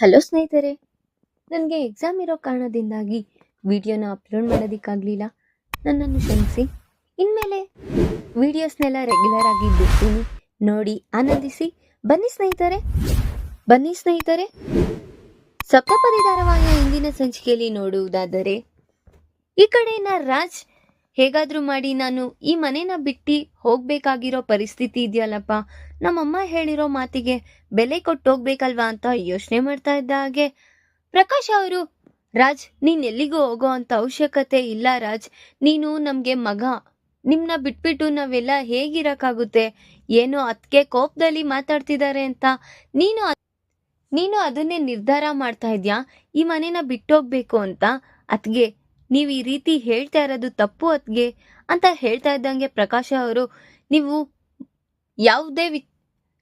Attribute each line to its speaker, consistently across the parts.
Speaker 1: Hello ಸ್ನೇಹಿತರೆ, ನನಗೆ exam ಇರೋ ಕಾರಣದಿಂದಾಗಿ ವಿಡಿಯೋನ ಅಪ್ಲೋಡ್ ಮಾಡೋದಕ್ಕಾಗಲಿಲ್ಲ. ನನ್ನನ್ನು ಕ್ಷಮಿಸಿ. ಇನ್ಮೇಲೆ ವೀಡಿಯೋಸ್ನೆಲ್ಲ ರೆಗ್ಯುಲರ್ ಆಗಿ ಬಿಡ್ತೀನಿ. ನೋಡಿ, ಆನಂದಿಸಿ. ಬನ್ನಿ ಸ್ನೇಹಿತರೆ. ಬನ್ನಿ ಸ್ನೇಹಿತರೆ. ಸಪ್ತಪದಿ ಧಾರಾವಾಹಿಯ ಇಂದಿನ ಸಂಚಿಕೆಯಲ್ಲಿ ನೋಡುವುದಾದರೆ, ಈ ಕಡೆಯಿಂದ ರಾಜ್ ಹೇಗಾದ್ರೂ ಮಾಡಿ ನಾನು ಈ ಮನೇನ ಬಿಟ್ಟು ಹೋಗ್ಬೇಕಾಗಿರೋ ಪರಿಸ್ಥಿತಿ ಇದೆಯಲ್ಲಪ್ಪ. ನಮ್ಮಮ್ಮ ಹೇಳಿರೋ ಮಾತಿಗೆ ಬೆಲೆ ಕೊಟ್ಟು ಹೋಗ್ಬೇಕಲ್ವಾ ಅಂತ ಯೋಚನೆ ಮಾಡ್ತಾ ಇದ್ದ ಹಾಗೆ. ಪ್ರಕಾಶ್ ಅವರು, ರಾಜ್, ನೀನ್ ಎಲ್ಲಿಗೂ ಹೋಗೋ ಅಂತ ಅವಶ್ಯಕತೆ ಇಲ್ಲ ರಾಜ್. ನೀನು ನಮ್ಗೆ ಮಗ. ನಿಮ್ನ ಬಿಟ್ಬಿಟ್ಟು ನಾವೆಲ್ಲ ಹೇಗಿರಕ್ಕಾಗುತ್ತೆ? ಏನೋ ಅದಕ್ಕೆ ಕೋಪದಲ್ಲಿ ಮಾತಾಡ್ತಿದ್ದಾರೆ ಅಂತ. ನೀನು ನೀನು ಅದನ್ನೇ ನಿರ್ಧಾರ ಮಾಡ್ತಾ ಇದ್ಯಾ? ಈ ಮನೇನ ಬಿಟ್ಟೋಗ್ಬೇಕು ಅಂತ? ಅತ್ಗೆ ನೀವು ಈ ರೀತಿ ಹೇಳ್ತಾ ಇರೋದು ತಪ್ಪು ಅತ್ಗೆ ಅಂತ ಹೇಳ್ತಾ ಇದ್ದಂಗೆ ಪ್ರಕಾಶ ಅವರು, ನೀವು ಯಾವುದೇ ವಿ,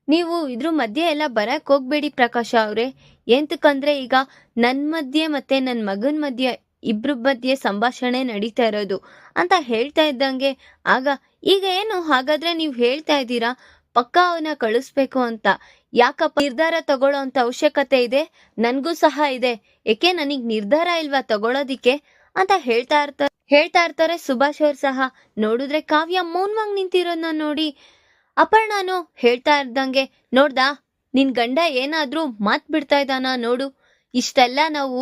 Speaker 1: ನೀವು ಇದ್ರ ಮಧ್ಯೆ ಎಲ್ಲ ಬರಕ್ ಹೋಗ್ಬೇಡಿ ಪ್ರಕಾಶ ಅವರೇ. ಎಂತಕ್ಕಂದ್ರೆ ಈಗ ನನ್ನ ಮಧ್ಯೆ ಮತ್ತೆ ನನ್ನ ಮಗನ ಮಧ್ಯೆ ಇಬ್ರ ಮಧ್ಯೆ ಸಂಭಾಷಣೆ ನಡೀತಾ ಇರೋದು ಅಂತ ಹೇಳ್ತಾ ಇದ್ದಂಗೆ ಆಗ ಈಗ ಏನು ಹಾಗಾದ್ರೆ ನೀವು ಹೇಳ್ತಾ ಇದ್ದೀರಾ? ಪಕ್ಕ ಅವನ ಕಳಿಸ್ಬೇಕು ಅಂತ. ಯಾಕಪ್ಪ ನಿರ್ಧಾರ ತಗೊಳ್ಳೋ ಅಂತ ಅವಶ್ಯಕತೆ ಇದೆ? ನನಗೂ ಸಹ ಇದೆ. ಏಕೆ ನನಗ್ ನಿರ್ಧಾರ ಇಲ್ವಾ ತಗೊಳ್ಳೋದಿಕ್ಕೆ ಅಂತ ಹೇಳ್ತಾ ಇರ್ತಾರೆ ಹೇಳ್ತಾ ಇರ್ತಾರೆ. ಸುಭಾಷ್ ಅವ್ರು ಸಹ ನೋಡಿದ್ರೆ ಕಾವ್ಯ ಮೌನವಾಗಿ ನಿಂತಿರೋದನ್ನ ನೋಡಿ ಅಪರ್ಣಾನು ಹೇಳ್ತಾ ಇದ್ದಂಗೆ ನೋಡ್ದಾ, ನಿನ್ ಗಂಡ ಏನಾದ್ರೂ ಮಾತ್ ಬಿಡ್ತಾ ಇದ್ದಾನ ನೋಡು. ಇಷ್ಟೆಲ್ಲ ನಾವು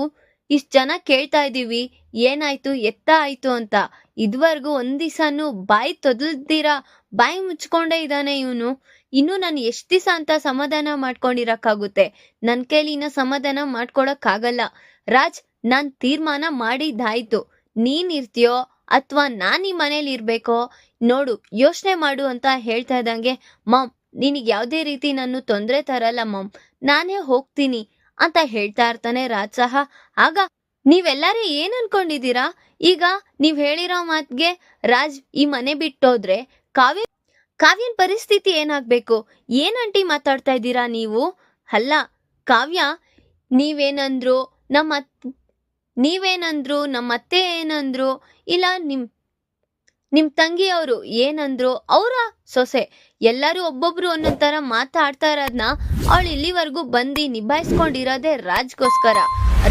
Speaker 1: ಇಷ್ಟ್ ಜನ ಕೇಳ್ತಾ ಇದೀವಿ ಏನಾಯ್ತು, ಎತ್ತ ಆಯ್ತು ಅಂತ. ಇದುವರೆಗೂ ಒಂದ್ ದಿವಸನು ಬಾಯಿ ತೊದಲ್ದಿರ ಬಾಯಿ ಮುಚ್ಕೊಂಡೇ ಇದ್ದಾನೆ ಇವನು. ಇನ್ನು ನಾನು ಎಷ್ಟ್ ದಿವಸ ಅಂತ ಸಮಾಧಾನ ಮಾಡ್ಕೊಂಡಿರಕ್ಕಾಗುತ್ತೆ. ನನ್ ಕೈಲಿ ಇನ್ನ ಸಮಾಧಾನ ಮಾಡ್ಕೊಳಕ್ಕಾಗಲ್ಲ. ರಾಜ್ ನಾನ್ ತೀರ್ಮಾನ ಮಾಡಿದ್ದಾಯ್ತು. ನೀನ್ ಇರ್ತೀಯೋ ಅಥವಾ ನಾನ್ ಈ ಮನೇಲಿ ಇರ್ಬೇಕೋ? ನೋಡು, ಯೋಚನೆ ಮಾಡು ಅಂತ ಹೇಳ್ತಾ ಇದ್ದಂಗೆ, ಮಾಮ್, ನಿನಗೆ ಯಾವುದೇ ರೀತಿ ನಾನು ತೊಂದರೆ ತರಲ್ಲ ಮಮ್. ನಾನೇ ಹೋಗ್ತೀನಿ ಅಂತ ಹೇಳ್ತಾ ಇರ್ತಾನೆ ರಾಜ್ ಸಹ ಆಗ ನೀವೆಲ್ಲರೂ ಏನ್ ಅನ್ಕೊಂಡಿದ್ದೀರಾ? ಈಗ ನೀವ್ ಹೇಳಿರೋ ಮಾತ್ಗೆ ರಾಜ್ ಈ ಮನೆ ಬಿಟ್ಟೋದ್ರೆ ಕಾವ್ಯ, ಕಾವ್ಯನ್ ಪರಿಸ್ಥಿತಿ ಏನಾಗ್ಬೇಕು? ಏನ್ ಆಂಟಿ ಮಾತಾಡ್ತಾ ಇದ್ದೀರಾ ನೀವು? ಅಲ್ಲ, ಕಾವ್ಯ, ನೀವೇನಂದ್ರು ನಮ್ಮ ನೀವೇನಂದ್ರು ನಮ್ಮ ಅತ್ತೆ ಏನಂದ್ರು, ಇಲ್ಲ ನಿಮ್ ನಿಮ್ಮ ತಂಗಿಯವರು ಏನಂದ್ರು, ಅವರ ಸೊಸೆ, ಎಲ್ಲರೂ ಒಬ್ಬೊಬ್ರು ಒಂದೊಂದು ಥರ ಮಾತಾಡ್ತಾ ಇರೋದನ್ನ ಅವಳು ಇಲ್ಲಿವರೆಗೂ ಬಂದು ನಿಭಾಯಿಸ್ಕೊಂಡಿರೋದೇ ರಾಜ್ಗೋಸ್ಕರ.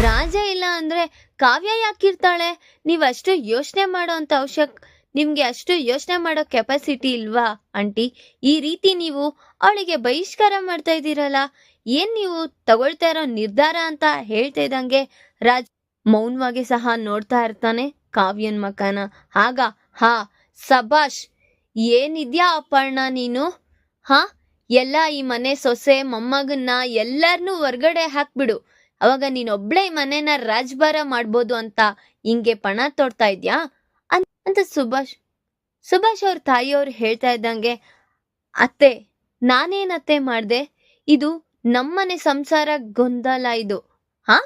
Speaker 1: ರಾಜ ಇಲ್ಲ ಅಂದ್ರೆ ಕಾವ್ಯ ಯಾಕಿರ್ತಾಳೆ ನೀವು ಅಷ್ಟು ಯೋಚನೆ ಮಾಡೋ ಅಂಥ ಅವಶ್ಯಕ, ನಿಮಗೆ ಅಷ್ಟು ಯೋಚನೆ ಮಾಡೋ ಕೆಪಾಸಿಟಿ ಇಲ್ವಾ ಆಂಟಿ? ಈ ರೀತಿ ನೀವು ಅವಳಿಗೆ ಬಹಿಷ್ಕಾರ ಮಾಡ್ತಾ ಇದ್ದೀರಲ್ಲ, ಏನು ನೀವು ತಗೊಳ್ತಾ ಇರೋ ನಿರ್ಧಾರ ಅಂತ ಹೇಳ್ತಾ ಇದ್ದಂಗೆ ರಾಜ್ ಮೌನವಾಗಿ ಸಹ ನೋಡ್ತಾ ಇರ್ತಾನೆ ಕಾವ್ಯನ್ ಮಕನ ಆಗ, ಹಾ ಸಭಾಷ್ ಏನಿದ್ಯಾ ಅಪರ್ಣ ನೀನು? ಹಾ, ಎಲ್ಲ ಈ ಮನೆ ಸೊಸೆ, ಮೊಮ್ಮಗನ್ನ ಎಲ್ಲಾರ್ನೂ ಹೊರ್ಗಡೆ ಹಾಕ್ಬಿಡು. ಅವಾಗ ನೀನೊಬ್ಳೆ ಈ ಮನೆನ ರಾಜ್ಭಾರ ಮಾಡ್ಬೋದು ಅಂತ ಹಿಂಗೆ ಪಣ ತೊಡ್ತಾ ಇದ್ಯಾ? ಅಂತ ಸುಭಾಷ್ ಸುಭಾಷ್ ಅವ್ರ ತಾಯಿಯವ್ರು ಹೇಳ್ತಾ ಇದ್ದಂಗೆ, ಅತ್ತೆ ನಾನೇನತ್ತೆ ಮಾಡ್ದೆ? ಇದು ನಮ್ಮನೆ ಸಂಸಾರ ಗೊಂದಲ ಇದು. ಹಾ,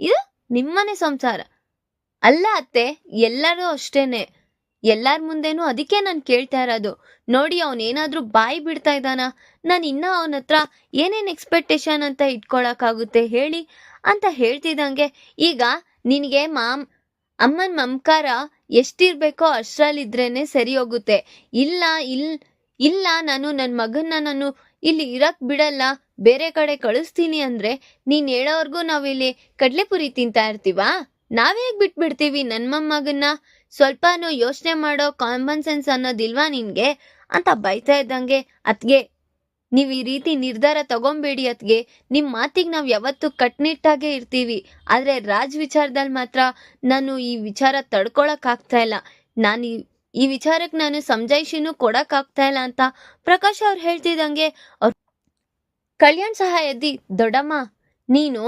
Speaker 1: ಇದು ನಿಮ್ಮನೆ ಸಂಸಾರ. ಅಲ್ಲ ಅತ್ತೆ, ಎಲ್ಲರೂ ಅಷ್ಟೇನೆ. ಎಲ್ಲಾರ ಮುಂದೆನೂ ಅದಕ್ಕೆ ನಾನು ಕೇಳ್ತಾ ಇರೋದು. ನೋಡಿ, ಅವನೇನಾದ್ರೂ ಬಾಯಿ ಬಿಡ್ತಾ ಇದ್ದಾನ? ನಾನು ಇನ್ನ ಅವನ ಹತ್ರ ಏನೇನ್ ಎಕ್ಸ್ಪೆಕ್ಟೇಷನ್ ಅಂತ ಇಟ್ಕೊಳಕ್ಕಾಗುತ್ತೆ ಹೇಳಿ ಅಂತ ಹೇಳ್ತಿದ್ದಂಗೆ, ಈಗ ನಿನಗೆ ಮಾಮ್, ಅಮ್ಮನ ಮಮಕಾರ ಎಷ್ಟಿರ್ಬೇಕೋ ಅಷ್ಟರಲ್ಲಿದ್ರೇನೆ ಸರಿ ಹೋಗುತ್ತೆ. ಇಲ್ಲ, ಇಲ್, ಇಲ್ಲ, ನಾನು ನನ್ನ ಮಗನ್ನ ನಾನು ಇಲ್ಲಿ ಇರಕ್ ಬಿಡಲ್ಲ, ಬೇರೆ ಕಡೆ ಕಳಿಸ್ತೀನಿ ಅಂದ್ರೆ ನೀನ್ ಹೇಳೋವರೆಗೂ ನಾವಿಲ್ಲಿ ಕಡ್ಲೆಪುರಿ ತಿಂತಾ ಇರ್ತೀವಾ? ನಾವೇಗ್ ಬಿಟ್ಬಿಡ್ತೀವಿ ನನ್ ಮೊಮ್ಮಗನ್ನ? ಸ್ವಲ್ಪನೂ ಯೋಚನೆ ಮಾಡೋ ಕಾಮನ್ ಸೆನ್ಸ್ ಅನ್ನೋದಿಲ್ವಾ ನಿನ್ಗೆ? ಅಂತ ಬೈತಾ ಇದ್ದಂಗೆ ಅತ್ಗೆ, ನೀವು ಈ ರೀತಿ ನಿರ್ಧಾರ ತಗೊಂಬೇಡಿ ಅತ್ಗೆ. ನಿಮ್ಮ ಮಾತಿಗೆ ನಾವು ಯಾವತ್ತೂ ಕಟ್ನಿಟ್ಟಾಗೆ ಇರ್ತೀವಿ. ಆದ್ರೆ ರಾಜ್ ವಿಚಾರದಲ್ಲಿ ಮಾತ್ರ ನಾನು ಈ ವಿಚಾರ ತಡ್ಕೊಳಕ್ಕಾಗ್ತಾ ಇಲ್ಲ. ನಾನು ಈ ಈ ವಿಚಾರಕ್ಕೆ ನಾನು ಸಮಜಾಯಿಷಿನೂ ಕೊಡಕ್ಕಾಗ್ತಾ ಇಲ್ಲ ಅಂತ ಪ್ರಕಾಶ್ ಅವ್ರು ಹೇಳ್ತಿದ್ದಂಗೆ ಅವ್ರು ಕಲ್ಯಾಣ್ ಸಹ ಎದ್ದಿ ದೊಡ್ಡಮ್ಮ, ನೀನು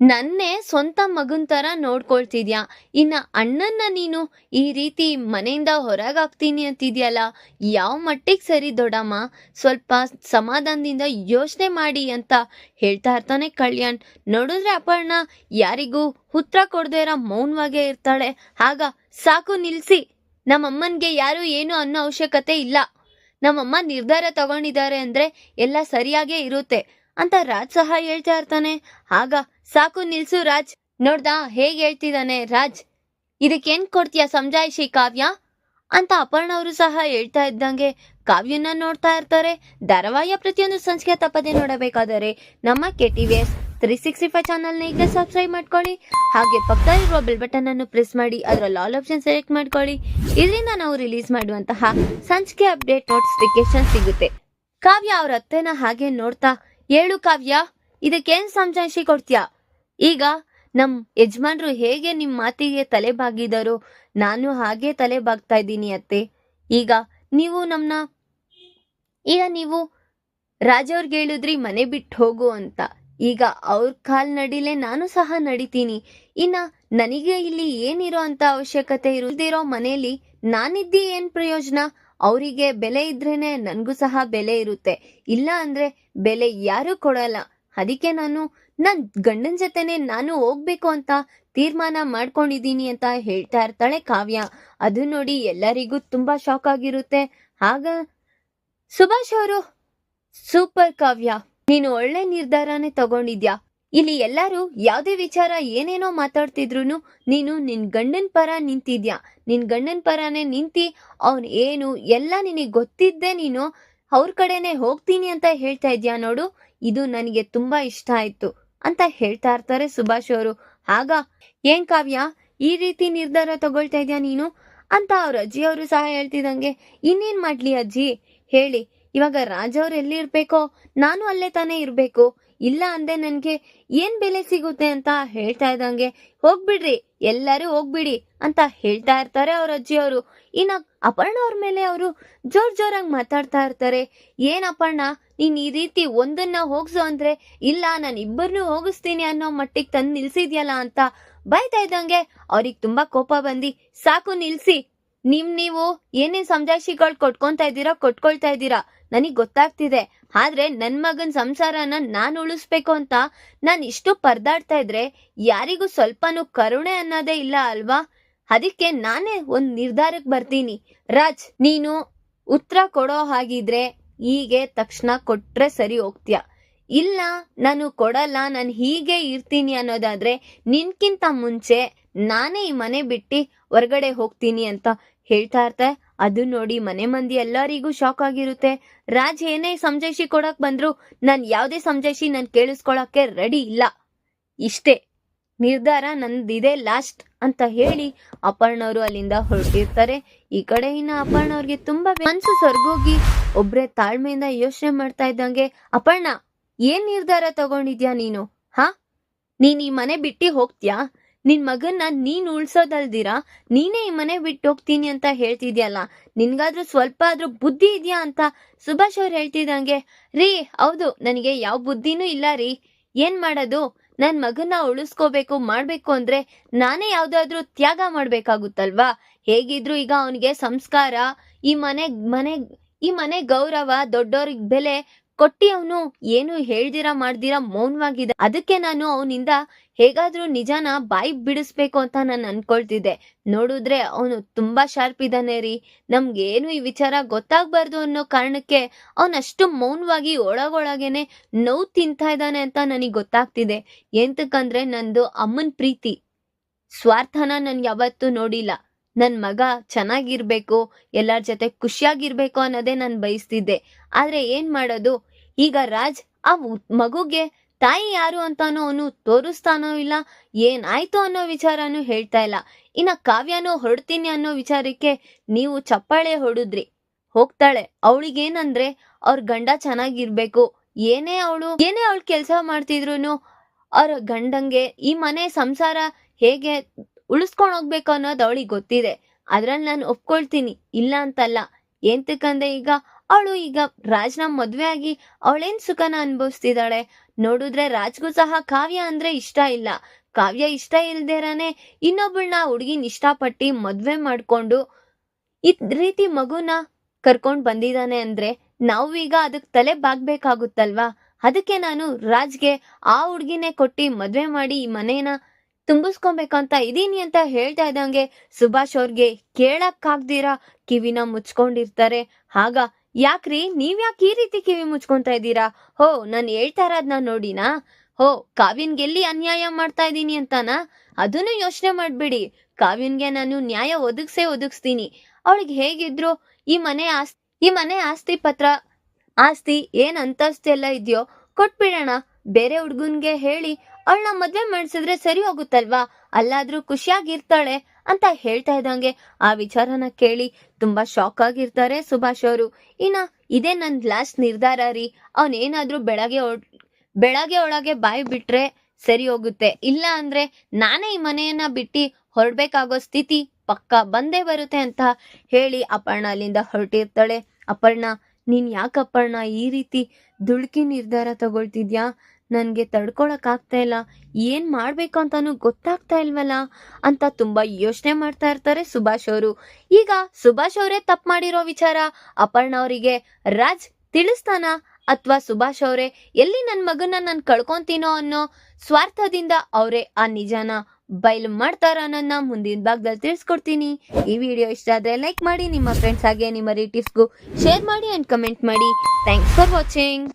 Speaker 1: ನನ್ನೇ ಸ್ವಂತ ಮಗನ್ ತರ ನೋಡ್ಕೊಳ್ತಿದ್ಯಾ? ಇನ್ನ ಅಣ್ಣನ್ನ ನೀನು ಈ ರೀತಿ ಮನೆಯಿಂದ ಹೊರಗಾಗ್ತೀನಿ ಅಂತಿದ್ಯಲ್ಲ? ಯಾವ ಮಟ್ಟಿಗೆ ಸರಿ ದೊಡ್ಡಮ್ಮ? ಸ್ವಲ್ಪ ಸಮಾಧಾನದಿಂದ ಯೋಚನೆ ಮಾಡಿ ಅಂತ ಹೇಳ್ತಾ ಇರ್ತಾನೆ ಕಲ್ಯಾಣ್. ನೋಡಿದ್ರೆ ಅಪರ್ಣ ಯಾರಿಗೂ ಉತ್ತರ ಕೊಡದೇ ಇರೋ ಮೌನವಾಗೇ ಇರ್ತಾಳೆ. ಆಗ ಸಾಕು ನಿಲ್ಸಿ. ನಮ್ಮಮ್ಮನ್ಗೆ ಯಾರು ಏನು ಅನ್ನೋ ಅವಶ್ಯಕತೆ ಇಲ್ಲ. ನಮ್ಮಮ್ಮ ನಿರ್ಧಾರ ತಗೊಂಡಿದ್ದಾರೆ ಅಂದ್ರೆ ಎಲ್ಲ ಸರಿಯಾಗೇ ಇರುತ್ತೆ. ಅಂತ ರಾಜ್ ಸಹ ಹೇಳ್ತಾ ಇರ್ತಾನೆ. ಆಗ ಸಾಕು ನಿಲ್ಸು ರಾಜ್. ನೋಡ್ದಾ ಹೇಗ್ ಹೇಳ್ತಿದ್ದಾನೆ ರಾಜ್. ಇದಕ್ಕೇನ್ ಕೊಡ್ತೀಯ ಸಮಜಾಯಿಷಿ ಕಾವ್ಯ? ಅಂತ ಅಪರ್ಣ ಅವರು ಸಹ ಹೇಳ್ತಾ ಇದ್ದಂಗೆ ಕಾವ್ಯನ ನೋಡ್ತಾ ಇರ್ತಾರೆ. ಧಾರಾವಾಹಿಯ ಪ್ರತಿಯೊಂದು ಸಂಚಿಕೆ ತಪ್ಪದೆ ನೋಡಬೇಕಾದರೆ ನಮ್ಮ K T V S three sixty five ಚಾನಲ್ನ ಈಗ ಸಬ್ಸ್ಕ್ರೈಬ್ ಮಾಡ್ಕೊಳ್ಳಿ. ಹಾಗೆ ಪಕ್ಕದಲ್ಲಿರುವ ಬೆಲ್ ಬಟನ್ ಅನ್ನು ಪ್ರೆಸ್ ಮಾಡಿ, ಅದರಲ್ಲಿ ಆಲ್ ಆಪ್ಷನ್ ಸೆಲೆಕ್ಟ್ ಮಾಡ್ಕೊಳ್ಳಿ. ಇದರಿಂದ ನಾವು ರಿಲೀಸ್ ಮಾಡುವಂತಹ ಸಂಚಿಕೆ ಅಪ್ಡೇಟ್ ನೋಟಿಫಿಕೇಶನ್ ಸಿಗುತ್ತೆ. ಕಾವ್ಯ ಅವ್ರ ಅತ್ತೆನ ಹಾಗೆ ನೋಡ್ತಾ ಹೇಳು ಕಾವ್ಯ, ಇದಕ್ಕೇನ್ ಸಂಜಾಯಿಸಿ ಕೊಡ್ತೀಯ? ಈಗ ನಮ್ ಯಜಮಾನ್ರು ಹೇಗೆ ನಿಮ್ ಮಾತಿಗೆ ತಲೆ ಬಾಗಿದಾರೋ, ನಾನು ಹಾಗೆ ತಲೆ ಬಾಗ್ತಾ ಇದ್ದೀನಿ ಅತ್ತೆ. ಈಗ ನೀವು ನಮ್ನ, ಈಗ ನೀವು ರಾಜವ್ರಿಗೆ ಹೇಳಿದ್ರಿ ಮನೆ ಬಿಟ್ಟು ಹೋಗು ಅಂತ. ಈಗ ಅವ್ರ ಕಾಲ್ ನಡಿಲೆ ನಾನು ಸಹ ನಡಿತೀನಿ. ಇನ್ನ ನನಗೆ ಇಲ್ಲಿ ಏನಿರೋ ಅಂತ ಅವಶ್ಯಕತೆ ಇರೋದಿರೋ ಮನೆಯಲ್ಲಿ ನಾನಿದ್ದಿ ಏನ್ ಪ್ರಯೋಜನ? ಅವರಿಗೆ ಬೆಲೆ ಇದ್ರೇನೆ ನನಗೂ ಸಹ ಬೆಲೆ ಇರುತ್ತೆ. ಇಲ್ಲ ಅಂದ್ರೆ ಬೆಲೆ ಯಾರು ಕೊಡಲ್ಲ. ಅದಕ್ಕೆ ನಾನು ನನ್ನ ಗಂಡನ ಜೊತೆನೆ ನಾನು ಹೋಗ್ಬೇಕು ಅಂತ ತೀರ್ಮಾನ ಮಾಡ್ಕೊಂಡಿದ್ದೀನಿ ಅಂತ ಹೇಳ್ತಾ ಇರ್ತಾಳೆ ಕಾವ್ಯ. ಅದು ನೋಡಿ ಎಲ್ಲರಿಗೂ ತುಂಬಾ ಶಾಕ್ ಆಗಿರುತ್ತೆ. ಆಗ ಸುಭಾಷ್ ಅವರು ಸೂಪರ್ ಕಾವ್ಯ, ನೀನು ಒಳ್ಳೆ ನಿರ್ಧಾರನೇ ತಗೊಂಡಿದ್ಯಾ? ಇಲ್ಲಿ ಎಲ್ಲರೂ ಯಾವ್ದೇ ವಿಚಾರ ಏನೇನೋ ಮಾತಾಡ್ತಿದ್ರು ನೀನು ನಿನ್ ಗಂಡನ್ ಪರ ನಿಂತಿದ್ಯಾ? ನಿನ್ ಗಂಡನ್ ಪರನೇ ನಿಂತಿ ಅವನ್ ಏನು ಎಲ್ಲ ನಿನಗೆ ಗೊತ್ತಿದ್ದೆ ನೀನು ಅವ್ರ ಕಡೆನೆ ಹೋಗ್ತೀನಿ ಅಂತ ಹೇಳ್ತಾ ಇದ್ಯಾ ನೋಡು? ಇದು ನನಗೆ ತುಂಬಾ ಇಷ್ಟ ಆಯ್ತು ಅಂತ ಹೇಳ್ತಾ ಇರ್ತಾರೆ ಸುಭಾಷ್ ಅವರು. ಆಗ ಏನ್ ಕಾವ್ಯ, ಈ ರೀತಿ ನಿರ್ಧಾರ ತಗೊಳ್ತಾ ಇದ್ಯಾ ನೀನು? ಅಂತ ಅವ್ರ ಅಜ್ಜಿ ಅವರು ಸಹ ಹೇಳ್ತಿದಂಗೆ ಇನ್ನೇನ್ ಮಾಡ್ಲಿ ಅಜ್ಜಿ? ಹೇಳಿ, ಇವಾಗ ರಾಜ ಅವ್ರು ಎಲ್ಲಿ ಇರ್ಬೇಕೋ? ನಾನು ಅಲ್ಲೇ ತಾನೇ ಇರ್ಬೇಕು. ಇಲ್ಲ ಅಂದೆ ನನ್ಗೆ ಏನ್ ಬೆಲೆ ಸಿಗುತ್ತೆ ಅಂತ ಹೇಳ್ತಾ ಇದ್ದಂಗೆ, ಹೋಗ್ಬಿಡ್ರಿ, ಎಲ್ಲರೂ ಹೋಗ್ಬಿಡಿ ಅಂತ ಹೇಳ್ತಾ ಇರ್ತಾರೆ ಅವ್ರ ಅಜ್ಜಿ ಅವರು ಇನ್ನ ಅಪರ್ಣ ಅವ್ರ ಮೇಲೆ ಅವರು ಜೋರ್ ಜೋರಾಗಿ ಮಾತಾಡ್ತಾ ಇರ್ತಾರೆ. ಏನ್ ಅಪರ್ಣ, ನೀನ್ ಈ ರೀತಿ ಒಂದನ್ನ ಹೋಗ್ಸು ಅಂದ್ರೆ, ಇಲ್ಲ, ನಾನು ಇಬ್ಬರನ್ನೂ ಹೋಗಿಸ್ತೀನಿ ಅನ್ನೋ ಮಟ್ಟಿಗೆ ತಂದು ನಿಲ್ಸಿದ್ಯಲ್ಲ ಅಂತ ಬೈತಾ ಇದ್ದಂಗೆ, ಅವ್ರಿಗೆ ತುಂಬಾ ಕೋಪ ಬಂದಿ, ಸಾಕು ನಿಲ್ಸಿ ನಿಮ್ ನೀವು ಏನೇನ್ ಸಮಜಾಯಿಷಿಗಳು ಕೊಟ್ಕೊಂತ ಇದ್ದೀರಾ, ಕೊಟ್ಕೊಳ್ತಾ ಇದ್ದೀರಾ? ನನಗ್ ಗೊತ್ತಾಗ್ತಿದೆ. ಆದ್ರೆ ನನ್ ಮಗನ್ ಸಂಸಾರನ ನಾನ್ ಉಳಿಸ್ಬೇಕು ಅಂತ ನಾನ್ ಇಷ್ಟು ಪರ್ದಾಡ್ತಾ ಇದ್ರೆ ಯಾರಿಗೂ ಸ್ವಲ್ಪನೂ ಕರುಣೆ ಅನ್ನೋದೇ ಇಲ್ಲ ಅಲ್ವಾ? ಅದಕ್ಕೆ ನಾನೇ ಒಂದ್ ನಿರ್ಧಾರಕ್ಕೆ ಬರ್ತೀನಿ. ರಾಜ್, ನೀನು ಉತ್ತರ ಕೊಡೋ ಹಾಗಿದ್ರೆ ಹೀಗೆ ತಕ್ಷಣ ಕೊಟ್ರೆ ಸರಿ ಹೋಗ್ತೀಯ? ಇಲ್ಲ, ನಾನು ಕೊಡಲ್ಲ, ನಾನು ಹೀಗೆ ಇರ್ತೀನಿ ಅನ್ನೋದಾದ್ರೆ ನಿನ್ಕಿಂತ ಮುಂಚೆ ನಾನೇ ಈ ಮನೆ ಬಿಟ್ಟು ಹೊರಗಡೆ ಹೋಗ್ತೀನಿ ಅಂತ ಹೇಳ್ತಾ ಇರ್ತಾರೆ ಅದು ನೋಡಿ ಮನೆ ಮಂದಿ ಎಲ್ಲರಿಗೂ ಶಾಕ್ ಆಗಿರುತ್ತೆ. ರಾಜ್ ಏನೇ ಸಮಜಾಯಿಷಿ ಕೊಡಕ್ ಬಂದ್ರು ನಾನ್ ಯಾವ್ದೇ ಸಮಜಾಯಿಷಿ ನಾನ್ ಕೇಳಿಸ್ಕೊಳಕ್ಕೆ ರೆಡಿ ಇಲ್ಲ. ಇಷ್ಟೇ. ನಿರ್ಧಾರ ನಂದಿದೆ ಲಾಸ್ಟ್ ಅಂತ ಹೇಳಿ ಅಪರ್ಣವರು ಅಲ್ಲಿಂದ ಹೊರಟಿರ್ತಾರೆ. ಈ ಕಡೆ ಇನ್ನ ಅಪರ್ಣ ಅವ್ರಿಗೆ ತುಂಬಾ ಮನ್ಸು ಸರ್ಗೋಗಿ ಒಬ್ರೆ ತಾಳ್ಮೆಯಿಂದ ಯೋಚನೆ ಮಾಡ್ತಾ ಇದ್ದಂಗೆ, ಅಪರ್ಣ, ಏನ್ ನಿರ್ಧಾರ ತಗೊಂಡಿದ್ಯಾ ನೀನು? ಹಾ? ನೀನ್ ಈ ಮನೆ ಬಿಟ್ಟಿ ಹೋಗ್ತ್ಯಾ? ನಿನ್ ಮಗನ್ನ ನೀನ್ ಉಳ್ಸೋದಲ್ದಿರಾ? ನೀನೇ ಈ ಮನೆ ಬಿಟ್ಟು ಹೋಗ್ತೀನಿ ಅಂತ ಹೇಳ್ತಿದ್ಯಲ್ಲ? ನಿನ್ಗಾದ್ರೂ ಸ್ವಲ್ಪ ಆದ್ರೂ ಬುದ್ಧಿ ಇದೆಯಾ ಅಂತ ಸುಭಾಷ್ ಅವ್ರು ಹೇಳ್ತಿದಂಗೆ ರೀ, ಹೌದು, ನನಗೆ ಯಾವ ಬುದ್ಧಿನೂ ಇಲ್ಲ ರೀ. ಏನ್ ಮಾಡೋದು? ನನ್ ಮಗನ್ನ ಉಳಿಸ್ಕೋಬೇಕು, ಮಾಡ್ಬೇಕು ಅಂದ್ರೆ ನಾನೇ ಯಾವ್ದಾದ್ರೂ ತ್ಯಾಗ ಮಾಡ್ಬೇಕಾಗುತ್ತಲ್ವಾ? ಹೇಗಿದ್ರು ಈಗ ಅವನಿಗೆ ಸಂಸ್ಕಾರ, ಈ ಮನೆ ಮನೆ, ಈ ಮನೆ ಗೌರವ ದೊಡ್ಡವ್ರಿಗೆ ಬೆಲೆ ಕೊಟ್ಟಿ ಅವನು ಏನು ಹೇಳ್ದಿರಾ ಮಾಡ್ದಿರಾ ಮೌನವಾಗಿದೆ ಅದಕ್ಕೆ ನಾನು ಅವನಿಂದ ಹೇಗಾದ್ರೂ ನಿಜಾನ ಬಾಯಿ ಬಿಡಿಸ್ಬೇಕು ಅಂತ ನಾನು ಅನ್ಕೊಳ್ತಿದ್ದೆ. ನೋಡಿದ್ರೆ ಅವನು ತುಂಬಾ ಶಾರ್ಪ್ ಇದ್ದಾನೆ ರೀ. ನಮ್ಗೇನು ಈ ವಿಚಾರ ಗೊತ್ತಾಗ್ಬಾರ್ದು ಅನ್ನೋ ಕಾರಣಕ್ಕೆ ಅವನಷ್ಟು ಮೌನವಾಗಿ ಒಳಗೊಳಗೇನೆ ನೋವು ತಿಂತಾ ಇದ್ದಾನೆ ಅಂತ ನನಗೆ ಗೊತ್ತಾಗ್ತಿದೆ. ಎಂತಕ್ಕಂದ್ರೆ ನಂದು ಅಮ್ಮನ ಪ್ರೀತಿ. ಸ್ವಾರ್ಥನ ನನ್ ಯಾವತ್ತೂ ನೋಡಿಲ್ಲ. ನನ್ ಮಗ ಚೆನ್ನಾಗಿರ್ಬೇಕು, ಎಲ್ಲರ ಜೊತೆ ಖುಷಿಯಾಗಿರ್ಬೇಕು ಅನ್ನೋದೇ ನಾನು ಬಯಸ್ತಿದ್ದೆ. ಆದ್ರೆ ಏನ್ ಮಾಡೋದು? ಈಗ ರಾಜ್ ಆ ಮಗುಗೆ ತಾಯಿ ಯಾರು ಅಂತಾನೋ ಅವನು ತೋರಿಸ್ತಾನೋ ಇಲ್ಲ ಏನಾಯ್ತು ಅನ್ನೋ ವಿಚಾರನೂ ಹೇಳ್ತಾ ಇಲ್ಲ. ಇನ್ನ ಕಾವ್ಯನೂ ಹೊರಡ್ತೀನಿ ಅನ್ನೋ ವಿಚಾರಕ್ಕೆ ನೀವು ಚಪ್ಪಾಳೆ ಹೊಡುದ್ರಿ. ಹೋಗ್ತಾಳೆ. ಅವಳಿಗೇನಂದ್ರೆ ಅವ್ರ ಗಂಡ ಚೆನ್ನಾಗಿರ್ಬೇಕು. ಏನೇ ಅವಳು ಏನೇ ಅವಳು ಕೆಲಸ ಮಾಡ್ತಿದ್ರು ಅವ್ರ ಗಂಡಂಗೆ ಈ ಮನೆ ಸಂಸಾರ ಹೇಗೆ ಉಳಿಸ್ಕೊಂಡು ಹೋಗ್ಬೇಕು ಅನ್ನೋದು ಅವಳಿಗೆ ಗೊತ್ತಿದೆ. ಅದ್ರಲ್ಲಿ ನಾನು ಒಪ್ಕೊಳ್ತೀನಿ. ಇಲ್ಲ ಅಂತಲ್ಲ. ಏಂತಕ್ಕಂದ್ರೆ ಈಗ? ಅವಳು ಈಗ ರಾಜ್ನ ಮದ್ವೆ ಆಗಿ ಅವಳೇನ್ ಸುಖನ ಅನುಭವಿಸ್ತಿದ್ದಾಳೆ? ನೋಡಿದ್ರೆ ರಾಜ್ಗೂ ಸಹ ಕಾವ್ಯ ಅಂದ್ರೆ ಇಷ್ಟ ಇಲ್ಲ. ಕಾವ್ಯ ಇಷ್ಟ ಇಲ್ದೇರಾನೆ ಇನ್ನೊಬ್ಬಳನ್ನ ಹುಡುಗಿನ ಇಷ್ಟಪಟ್ಟಿ ಮದ್ವೆ ಮಾಡ್ಕೊಂಡು ಈ ರೀತಿ ಮಗುನ ಕರ್ಕೊಂಡ್ ಬಂದಿದ್ದಾನೆ ಅಂದ್ರೆ ನಾವು ಈಗ ಅದಕ್ ತಲೆ ಬಾಗ್ಬೇಕಾಗುತ್ತಲ್ವಾ? ಅದಕ್ಕೆ ನಾನು ರಾಜ್ಗೆ ಆ ಹುಡ್ಗಿನೇ ಕೊಟ್ಟಿ ಮದ್ವೆ ಮಾಡಿ ಈ ಮನೇನ ತುಂಬಿಸ್ಕೊಬೇಕಂತ ಇದೀನಿ ಅಂತ ಹೇಳ್ತಾ ಇದ್ದಂಗೆ ಸುಭಾಷ್ ಅವ್ರಿಗೆ ಕೇಳಕ್ಕಾಗ್ದಿರಾ? ಕಿವಿನ ಮುಚ್ಕೊಂಡಿರ್ತಾರೆ. ಆಗ ಯಾಕ್ರಿ? ನೀವ್ ಯಾಕೆ ಈ ರೀತಿ ಕಿವಿ ಮುಚ್ಕೊಂತ ಇದ್ದೀರಾ? ಹೋ, ನಾನು ಹೇಳ್ತಾ ಇರೋದ್ನ ನೋಡಿನಾ? ಹೋ, ಕಾವ್ಯನ್ಗೆ ಎಲ್ಲಿ ಅನ್ಯಾಯ ಮಾಡ್ತಾ ಇದ್ದೀನಿ ಅಂತಾನ? ಅದನ್ನು ಯೋಚನೆ ಮಾಡ್ಬಿಡಿ. ಕಾವ್ಯನ್ಗೆ ನಾನು ನ್ಯಾಯ ಒದಗಿಸೇ ಒದಗಿಸ್ತೀನಿ. ಅವಳಿಗೆ ಹೇಗಿದ್ರು, ಈ ಮನೆ ಆಸ್ತಿ ಈ ಮನೆ ಆಸ್ತಿ ಪತ್ರ, ಆಸ್ತಿ ಏನ್ ಅಂತಸ್ತಿ ಎಲ್ಲ ಇದೆಯೋ, ಕೊಟ್ಬಿಡೋಣ. ಬೇರೆ ಹುಡ್ಗನ್ಗೆ ಹೇಳಿ ಅವಳನ್ನ ಮದ್ವೆ ಮಾಡಿಸಿದ್ರೆ ಸರಿ ಹೋಗುತ್ತಲ್ವಾ? ಅಲ್ಲಾದ್ರೂ ಖುಷಿಯಾಗಿರ್ತಾಳೆ ಅಂತ ಹೇಳ್ತಾ ಇದ್ದಂಗೆ ಆ ವಿಚಾರನ ಕೇಳಿ ತುಂಬಾ ಶಾಕ್ ಆಗಿರ್ತಾರೆ ಸುಭಾಷ್ ಅವರು. ಇನ್ನ ಇದೇ ನನ್ ಲಾಸ್ಟ್ ನಿರ್ಧಾರ ರೀ. ಅವನೇನಾದ್ರೂ ಬೆಳಗ್ಗೆ ಬೆಳಗ್ಗೆ ಒಳಗೆ ಬಾಯಿ ಬಿಟ್ರೆ ಸರಿ ಹೋಗುತ್ತೆ. ಇಲ್ಲ ಅಂದ್ರೆ ನಾನೇ ಈ ಮನೆಯನ್ನ ಬಿಟ್ಟು ಹೊರಡ್ಬೇಕಾಗೋ ಸ್ಥಿತಿ ಪಕ್ಕ ಬಂದೇ ಬರುತ್ತೆ ಅಂತ ಹೇಳಿ ಅಪರ್ಣ ಅಲ್ಲಿಂದ ಹೊರಟಿರ್ತಾಳೆ. ಅಪರ್ಣ, ನೀನ್ ಯಾಕಪ್ಪಣ್ಣ ಈ ರೀತಿ ದುಡುಕಿ ನಿರ್ಧಾರ ತಗೊಳ್ತಿದ್ಯಾ? ನನ್ಗೆ ತಡ್ಕೊಳಕ್ ಆಗ್ತಾ ಇಲ್ಲ. ಏನ್ ಮಾಡ್ಬೇಕು ಅಂತಾನು ಗೊತ್ತಾಗ್ತಾ ಇಲ್ವಲ್ಲ? ಅಂತ ತುಂಬಾ ಯೋಚನೆ ಮಾಡ್ತಾ ಇರ್ತಾರೆ ಸುಭಾಷ್ ಅವರು. ಈಗ ಸುಭಾಷ್ ಅವರೇ ತಪ್ಪು ಮಾಡಿರೋ ವಿಚಾರ. ಅಪರ್ಣ ಅವರಿಗೆ ರಾಜ್ ತಿಳಿಸ್ತಾನ? ಅಥವಾ ಸುಭಾಷ್ ಅವರೇ ಎಲ್ಲಿ ನನ್ನ ಮಗನ ನಾನು ಕಳ್ಕೊಂತೀನೋ ಅನ್ನೋ ಸ್ವಾರ್ಥದಿಂದ ಅವರೇ ಆ ನಿಜಾನ ಬಯಲು ಮಾಡ್ತಾರ ನನ್ನ ಮುಂದಿನ ಭಾಗದಲ್ಲಿ ತಿಳಿಸ್ಕೊಡ್ತೀನಿ. ಈ ವಿಡಿಯೋ ಇಷ್ಟ ಆದ್ರೆ ಲೈಕ್ ಮಾಡಿ, ನಿಮ್ಮ ಫ್ರೆಂಡ್ಸ್ ಹಾಗೆ ನಿಮ್ಮ ರಿಲೇಟಿವ್ಸ್ಗೂ ಶೇರ್ ಮಾಡಿ ಅಂಡ್ ಕಮೆಂಟ್ ಮಾಡಿ. Thanks for watching